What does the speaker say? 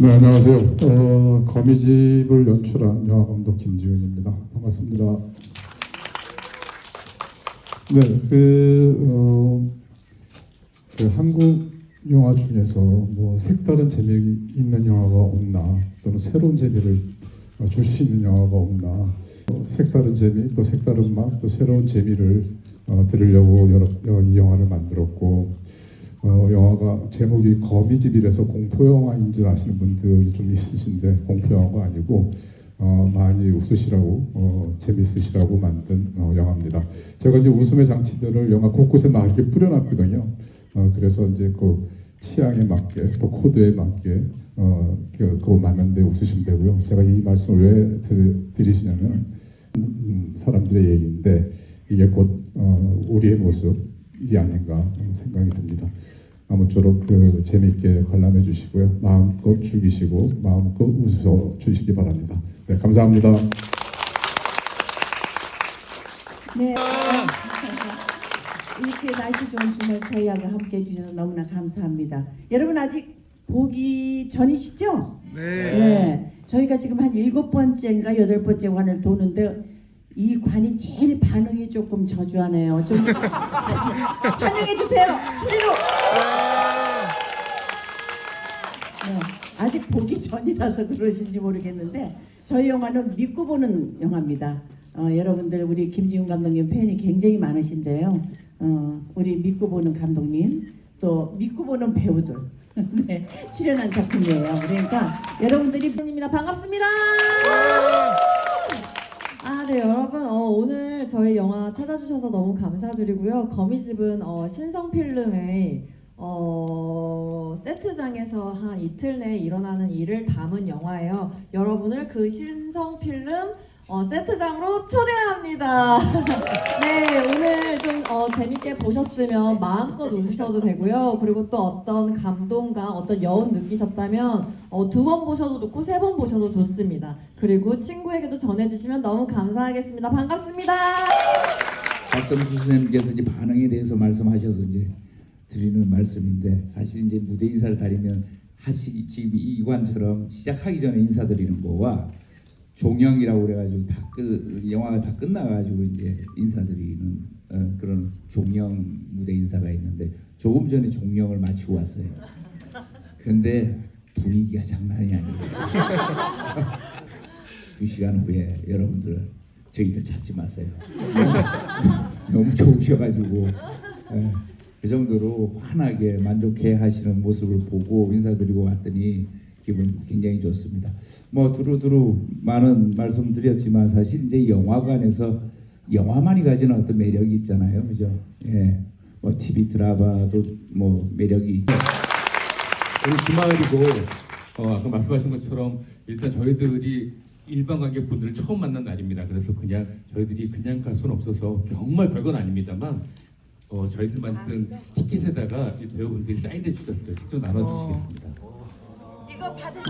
네, 안녕하세요. 어, 거미집을 연출한 영화 감독 김지훈입니다. 반갑습니다. 네, 그, 어, 그 한국 영화 중에서 뭐 색다른 재미있는 영화가 없나 또는 새로운 재미를 줄 수 있는 영화가 없나 어, 색다른 재미 또 색다른 맛 또 새로운 재미를 어, 들으려고 여러, 어, 이 영화를 만들었고 어, 영화가 제목이 거미집이라서 공포 영화인 줄 아시는 분들이 좀 있으신데 공포 영화가 아니고 어, 많이 웃으시라고 어, 재밌으시라고 만든 어, 영화입니다. 제가 이제 웃음의 장치들을 영화 곳곳에 막 이렇게 뿌려놨거든요. 어, 그래서 이제 그 취향에 맞게 또 코드에 맞게 어, 그, 그거 맞는데 웃으시면 되고요. 제가 이 말씀을 왜 드, 드리시냐면 음, 사람들의 얘기인데 이게 곧 어, 우리의 모습이 아닌가 생각이 듭니다. 아무쪼록 그 재미있게 관람해 주시고요. 마음껏 즐기시고 마음껏 웃어 주시기 바랍니다. 네, 감사합니다. 네. 이렇게 날씨 좋은 주말 저희하고 함께 해주셔서 너무나 감사합니다. 여러분 아직 보기 전이시죠? 네. 저희가 지금 한 일곱 번째인가 여덟 번째 관을 도는데 이 관이 제일 반응이 조금 저조하네요. 좀 환영해 주세요. 소리로. 네, 아직 보기 전이라서 그러신지 모르겠는데 저희 영화는 믿고 보는 영화입니다. 어, 여러분들 우리 김지훈 감독님 팬이 굉장히 많으신데요. 어, 우리 믿고 보는 감독님 또 믿고 보는 배우들 네, 출연한 작품이에요. 그러니까 여러분들이 입니다. 반갑습니다. 아, 네, 여러분. 어, 오늘 저희 영화 찾아주셔서 너무 감사드리고요. 거미집은 어, 신성필름의 어, 세트장에서 한 이틀 내에 일어나는 일을 담은 영화예요. 여러분을 그 신성 필름 어, 세트장으로 초대합니다. 네, 오늘 좀 어, 재밌게 보셨으면 마음껏 웃으셔도 되고요. 그리고 또 어떤 감동과 어떤 여운 느끼셨다면 어, 두 번 보셔도 좋고 세 번 보셔도 좋습니다. 그리고 친구에게도 전해주시면 너무 감사하겠습니다. 반갑습니다. 박정수 선생님께서 이제 반응에 대해서 말씀하셔서 이제 드리는 말씀인데 사실 이제 무대 인사를 다니면 하시 지금 이관처럼 시작하기 전에 인사드리는 거와 종영이라고 그래가지고 다 끝 영화가 다 끝나가지고 이제 인사드리는 어, 그런 종영 무대 인사가 있는데 조금 전에 종영을 마치고 왔어요. 근데 분위기가 장난이 아니에요. 두 시간 후에 여러분들 저희들 찾지 마세요. 너무 좋으셔가지고 예, 그 정도로 환하게 만족해 하시는 모습을 보고 인사드리고 왔더니 기분 굉장히 좋습니다. 뭐 두루두루 많은 말씀 드렸지만 사실 이제 영화관에서 영화만이 가지는 어떤 매력이 있잖아요, 그죠? 예, 뭐 TV 드라마도 뭐 매력이 있죠. 오늘 주말이고 어, 아까 말씀하신 것처럼 일단 저희들이 일반 관객분들을 처음 만난 날입니다. 그래서 그냥 저희들이 그냥 갈 수는 없어서 정말 별건 아닙니다만 어, 저희들 만든 티켓에다가 이 배우분들이 사인해 주셨어요. 직접 나눠주시겠습니다. 이거 받으.